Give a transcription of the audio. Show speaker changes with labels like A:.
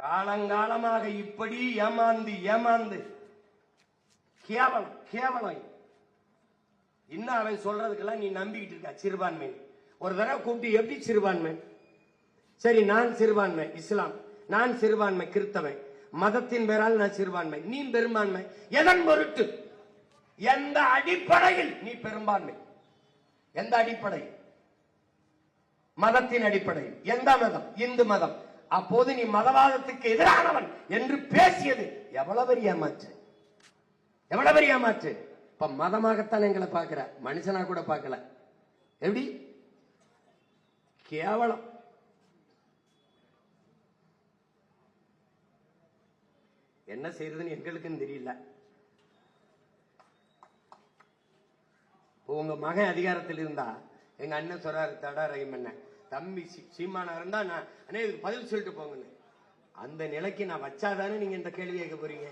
A: காலங்காலமாக இப்படி ஏமாந்து ஏமாந்து. கேவலம் கேவலம் இன்னும் அவன் சொல்றதுக்கெல்லாம் நீ நம்பிக்கிட்டு இருக்க சிறுபான்மை ஒரு தடவை கூப்பிட்டு எப்படி சிறுபான்மை? சரி நான் சிறுபான்மை இஸ்லாம். நான் சிறுபான்மை கிறிஸ்தவன் மதத்தின் பெயரால் நான் சிறுபான்மை. நீ பெரும்பான்மை. எதன் பொருட்டு? எந்த அடிப்படையில் நீ பெரும்பான்மை? எந்த அடிப்படை மதத்தின் அடிப்படையில். எந்த மதம்? இந்து மதம். அப்போது நீ மதவாதத்துக்கு எதிரானவன் என்று பேசியது எவ்வளவு பெரிய ஏமாற்று எவ்வளவு பெரிய ஏமாற்று இப்ப மதமாகத்தான் எங்களை பார்க்கிற. மனுஷனா கூட பார்க்கல. எப்படி? கேவலம். என்ன செய்யறதுன்னு எங்களுக்குன்னு தெரியல. இப்போ உங்க மகன் அதிகாரத்தில் இருந்தா எங்க அண்ணன் சொல்றாரு தடா ரஹீம் என்ன தம்பி சீ- சீமானா இருந்தா நான் அண்ணே இதுக்கு பதில் சொல்லிட்டு போங்கன்னு. அந்த நிலைக்கு நான் வச்சாதானே நீங்க இந்த கேள்வி கேட்க போறீங்க?